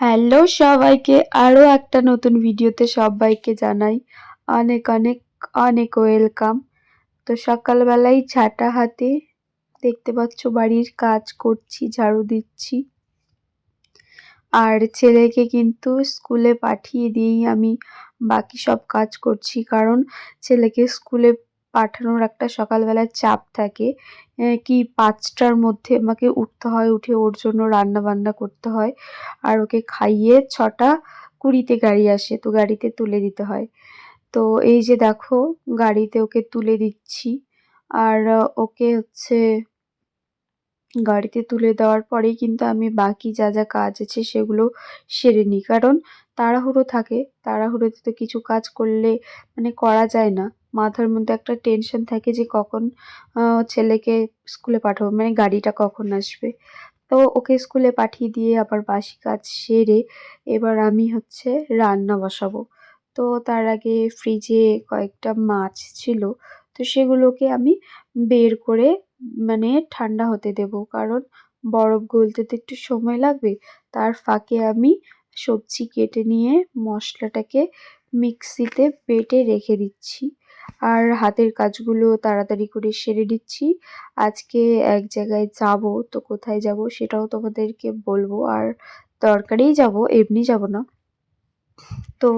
Hello সবাইকে আরও একটা নতুন ভিডিওতে সবাইকে জানাই অনেক অনেক অনেক ওয়েলকাম তো সকালবেলায় ছাটা হাতে দেখতে পাচ্ছ বাড়ির কাজ করছি, ঝাড়ু দিচ্ছি। আর ছেলেকে কিন্তু স্কুলে পাঠিয়ে দিয়েই আমি বাকি সব কাজ করছি, কারণ ছেলেকে স্কুলে পাঠানোর একটা সকালবেলার চাপ থাকে। কি পাঁচটার মধ্যে আমাকে উঠতে হয়, উঠে ওর জন্য রান্না বান্না করতে হয়। আর ওকে খাইয়ে ছটা কুড়িতে গাড়ি আসে, তো গাড়িতে তুলে দিতে হয়। তো এই যে দেখো, গাড়িতে ওকে তুলে দিচ্ছি। আর ওকে হচ্ছে গাড়িতে তুলে দেওয়ার পরেই কিন্তু আমি বাকি যা যা কাজ আছে সেগুলো সেরে নিই। কারণ তাড়াহুড়ো থাকে, তাড়াহুড়োতে তো কিছু কাজ করলে মানে করা যায় না। মাথার মধ্যে একটা টেনশন থাকে যে কখন ছেলেকে স্কুলে পাঠাবো মানে গাড়িটা কখন আসবে। তো ওকে স্কুলে পাঠিয়ে দিয়ে আবার বাসি কাজ সেরে এবার আমি হচ্ছে রান্না বসাবো। তো তার আগে ফ্রিজে কয়েকটা মাছ ছিল, তো সেগুলোকে আমি বের করে মানে ঠান্ডা হতে দেব। কারণ বরফ গলতে তো একটু সময় লাগবে, তার ফাঁকে আমি সবজি কেটে নিয়ে মশলাটাকে মিক্সিতে বেটে রেখে দিচ্ছি। আর হাতের কাজগুলো তাড়াতাড়ি করে সেরে দিচ্ছি আজকে এক জায়গায় যাব, তো কোথায় যাব সেটাও তোমাদেরকে বলব। আর তরকারিই যাব, এমনি যাব না। তো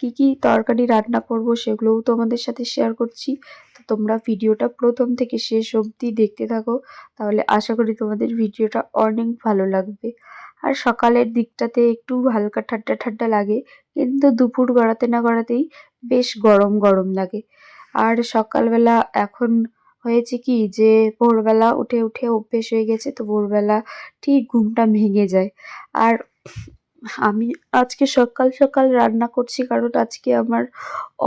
কি কি তরকারি রান্না করব সেগুলোও তোমাদের সাথে শেয়ার করছি। তো তোমরা ভিডিওটা প্রথম থেকে শেষ অবধি দেখতে থাকো, তাহলে আশা করি তোমাদের ভিডিওটা অনেক ভালো লাগবে। আর সকালের দিকটাতে একটু হালকা ঠান্ডা ঠান্ডা লাগে, কিন্তু দুপুর গড়াতে না গড়াতেই বেশ গরম গরম লাগে। আর সকালবেলা এখন হয়েছে কি যে, ভোরবেলা উঠে উঠে অভ্যেস হয়ে গেছে, তো ভোরবেলা ঠিক ঘুমটা ভেঙে যায়। আর আমি আজকে সকাল সকাল রান্না করছি কারণ আজকে আমার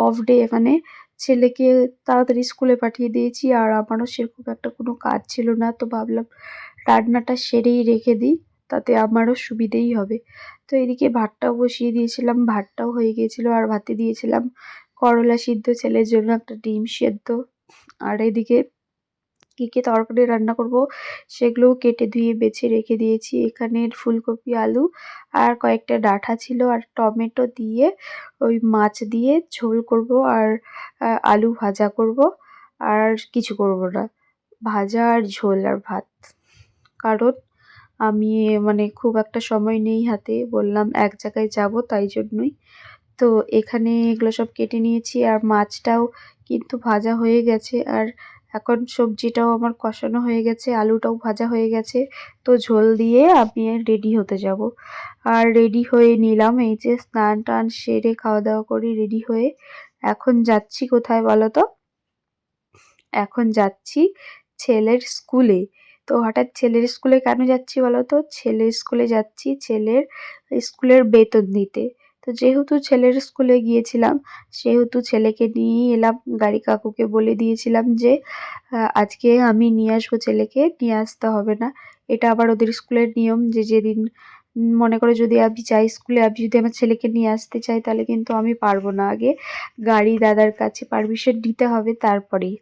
অফ ডে মানে ছেলেকে তাড়াতাড়ি স্কুলে পাঠিয়ে দিয়েছি আর আমারও সেরকম একটা কোনো কাজ ছিল না, তো ভাবলাম রান্নাটা সেরেই রেখে দিই। তাতে আমারও সুবিধেই হবে। তো এদিকে ভাতটাও বসিয়ে দিয়েছিলাম, ভাতটাও হয়ে গিয়েছিল আর ভাতে দিয়েছিলাম করলা সিদ্ধ, ছেলের জন্য একটা ডিম সেদ্ধ। আর এদিকে কী কী তরকারি রান্না করব সেগুলোও কেটে ধুয়ে বেছে রেখে দিয়েছি। এখানে ফুলকপি, আলু আর কয়েকটা ডাঁটা ছিল আর টমেটো দিয়ে ওই মাছ দিয়ে ঝোল করব আর আলু ভাজা করব আর কিছু করব না। ভাজা আর ঝোল আর ভাত। কারণ আমি মানে খুব একটা সময় নেই হাতে। বললাম, এক জায়গায় যাব তাই জন্যই। তো এখানে এগুলো সব কেটে নিয়েছি আর মাছটাও কিন্তু ভাজা হয়ে গেছে। আর এখন সবজিটাও আমার কষানো হয়ে গেছে, আলুটাও ভাজা হয়ে গেছে। তো ঝোল দিয়ে আমি রেডি হতে যাব। আর রেডি হয়ে নিলাম, এই যে স্নান টান সেরে খাওয়া দাওয়া করে রেডি হয়ে। এখন যাচ্ছি কোথায় বলো তো? এখন যাচ্ছি ছেলের স্কুলে। তো হঠাৎ ছেলের স্কুলে কেন যাচ্ছি বলো তো? ছেলের স্কুলে যাচ্ছি ছেলের স্কুলের বেতন দিতে তো যেহেতু ছেলের স্কুলে গিয়েছিলাম, সেহেতু ছেলেকে নিয়েই এলাম, গাড়ি কাকুকে বলে দিয়েছিলাম যে আজকে আমি নিয়ে আসব ছেলেকে, নিয়ে আসতে হবে না। এটা আবার ওদের স্কুলের নিয়ম যে যেদিন মনে করে যদি আমি চাই স্কুলে, আমি যদি আমার ছেলেকে নিয়ে আসতে চাই তাহলে কিন্তু আমি পারব না আগে। গাড়ি দাদার কাছে পারমিশন নিতে হবে তারপরেই।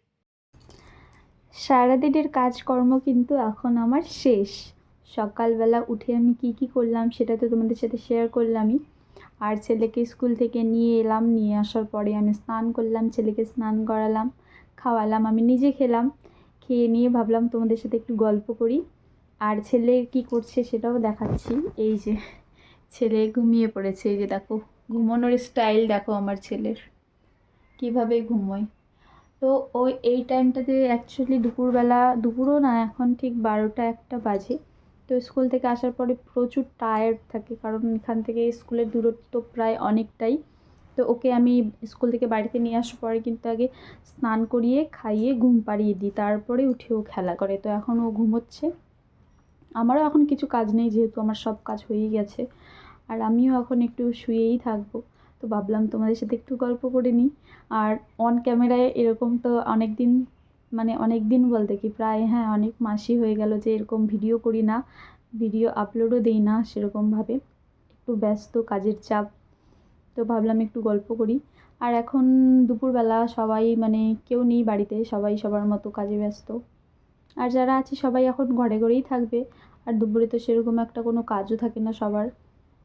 সারাদিনের কাজকর্ম কিন্তু এখন আমার শেষ। সকালবেলা উঠে আমি কি কি করলাম সেটা তো তোমাদের সাথে শেয়ার করলামই। আর ছেলেকে স্কুল থেকে নিয়ে এলাম, নিয়ে আসার পরে আমি স্নান করলাম, ছেলেকে স্নান করালাম, খাওয়ালাম, আমি নিজে খেলাম। খেয়ে নিয়ে ভাবলাম তোমাদের সাথে একটু গল্প করি। আর ছেলে কি করছে সেটাও দেখাচ্ছি। এই যে ছেলে ঘুমিয়ে পড়েছে, এই যে দেখো, ঘুমানোর স্টাইল দেখো আমার ছেলের। কীভাবে ঘুমোয়? তো ওই, এই টাইমটাতে অ্যাকচুয়ালি দুপুরবেলা, দুপুরও না, এখন ঠিক বারোটা একটা বাজে। তো স্কুল থেকে আসার পরে প্রচুর টায়ার্ড থাকে, কারণ এখান থেকে স্কুলের দূরত্ব প্রায় অনেকটাই। তো ওকে আমি স্কুল থেকে বাড়িতে নিয়ে আসার পরে কিন্তু আগে স্নান করিয়ে, খাইয়ে, ঘুম পাড়িয়ে দিই। তারপরে উঠে ও খেলা করে। তো এখন ও ঘুমোচ্ছে। আমারও এখন কিছু কাজ নেই, যেহেতু আমার সব কাজ হয়েই গেছে। আর আমিও এখন একটু শুয়েই থাকব। তো ভাবলাম তোমাদের সাথে একটু গল্প করে নিই। আর অন ক্যামেরায় এরকম তো অনেক দিন মানে অনেক দিন বলতে কি, প্রায় হ্যাঁ অনেক মাসই হয়ে গেল যে এরকম ভিডিও করি না ভিডিও আপলোডও দিই না সেরকমভাবে একটু ব্যস্ত, কাজের চাপ। তো ভাবলাম একটু গল্প করি। আর এখন দুপুরবেলা সবাই মানে কেউ নেই বাড়িতে, সবাই সবার মতো কাজে ব্যস্ত। আর যারা আছে সবাই এখন ঘরে ঘরেই থাকবে। আর দুপুরে তো সেরকম একটা কোনো কাজও থাকে না সবার।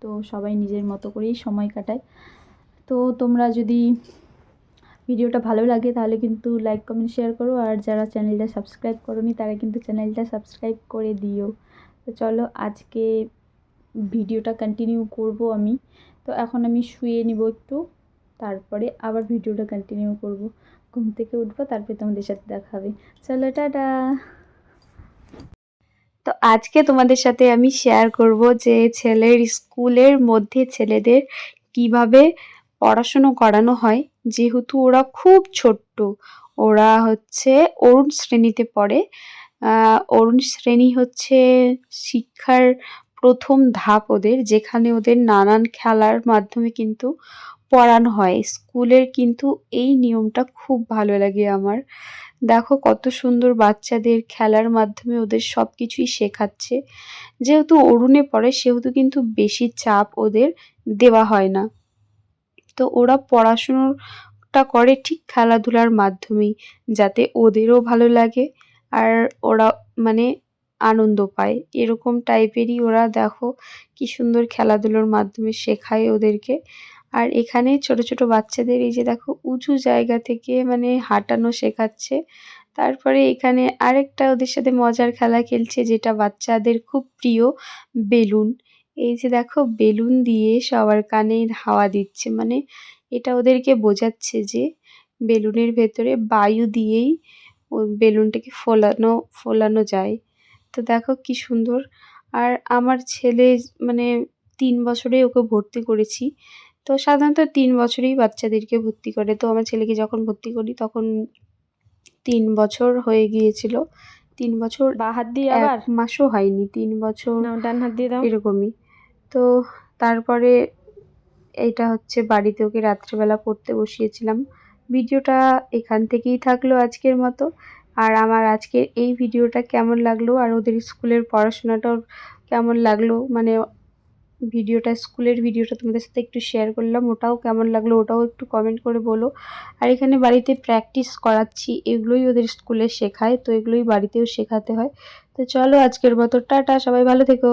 তো সবাই নিজের মতো করেই সময় কাটায়। তো তোমরা যদি ভিডিওটা ভালো লাগে, তাহলে কিন্তু লাইক কমেন্ট শেয়ার করো। আর যারা চ্যানেলটা সাবস্ক্রাইব করোনি, তারা কিন্তু চ্যানেলটা সাবস্ক্রাইব করে দিও। তো চলো আজকে ভিডিওটা কন্টিনিউ করব আমি। তো এখন আমি শুয়ে নিব একটু, তারপরে আবার ভিডিওটা কন্টিনিউ করব। ঘুম থেকে উঠবো, তারপরে তোমাদের সাথে দেখা হবে। চলো, টাটা! তো আজকে তোমাদের সাথে আমি শেয়ার করব যে ছেলের স্কুলের মধ্যে ছেলেদের কীভাবে পড়াশুনো করানো হয়, যেহেতু ওরা খুব ছোট্ট। ওরা হচ্ছে অরুণ শ্রেণীতে পড়ে। অরুণ শ্রেণি হচ্ছে শিক্ষার প্রথম ধাপ ওদের, যেখানে ওদের নানান খেলার মাধ্যমে কিন্তু পড়ানো হয়। স্কুলের কিন্তু এই নিয়মটা খুব ভালো লাগে আমার। দেখো কত সুন্দর বাচ্চাদের খেলার মাধ্যমে ওদের সব কিছুই শেখাচ্ছে। যেহেতু অরুণে পড়ে, সেহেতু কিন্তু বেশি চাপ ওদের দেওয়া হয় না। তো ওরা পড়াশুনোটা করে ঠিক খেলাধুলার মাধ্যমেই, যাতে ওদেরও ভালো লাগে আর ওরা মানে আনন্দ পায়। এরকম টাইপেরই ওরা দেখো কি সুন্দর খেলাধুলোর মাধ্যমে শেখায় ওদেরকে। আর এখানে ছোট ছোট বাচ্চাদের এই যে দেখো উঁচু জায়গা থেকে মানে হাঁটানো শেখাচ্ছে। তারপরে এখানে আরেকটা ওদের সাথে মজার খেলা খেলছে যেটা বাচ্চাদের খুব প্রিয়, বেলুন। এই যে দেখো বেলুন দিয়ে সবার কানে হাওয়া দিচ্ছে। মানে এটা ওদেরকে বোঝাচ্ছে যে বেলুনের ভেতরে বায়ু দিয়েই ও বেলুনটাকে ফোলানো ফোলানো যায়। তো দেখো কি সুন্দর। আর আমার ছেলে মানে তিন বছরে ওকে ভর্তি করেছি। তো সাধারণত তিন বছরেই বাচ্চাদেরকে ভর্তি করে। তো আমার ছেলেকে যখন ভর্তি করি তখন তিন বছর হয়ে গিয়েছিল। তিন বছর বা হাত দিয়ে আবার? এক মাসও হয়নি। তিন বছর ডান হাত দিয়ে দাও। এরকমই। তো তারপরে এইটা হচ্ছে বাড়িতে ওকে রাত্রেবেলা পড়তে বসিয়েছিলাম। ভিডিওটা এখান থেকেই থাকল আজকের মতো। আর আমার আজকের এই ভিডিওটা কেমন লাগল আর ওদের স্কুলের পড়াশোনাটাও কেমন লাগল? মানে ভিডিওটা, স্কুলের ভিডিওটা তোমাদের সাথে একটু শেয়ার করলাম, ওটাও কেমন লাগল ওটাও একটু কমেন্ট করে বলো। আর এখানে বাড়িতে প্র্যাকটিস করাচ্ছি, এগুলোই ওদের স্কুলে শেখায়, তো এগুলোই বাড়িতেও শেখাতে হয়। তো চলো আজকের মতো, টাটা, সবাই ভালো থেকো।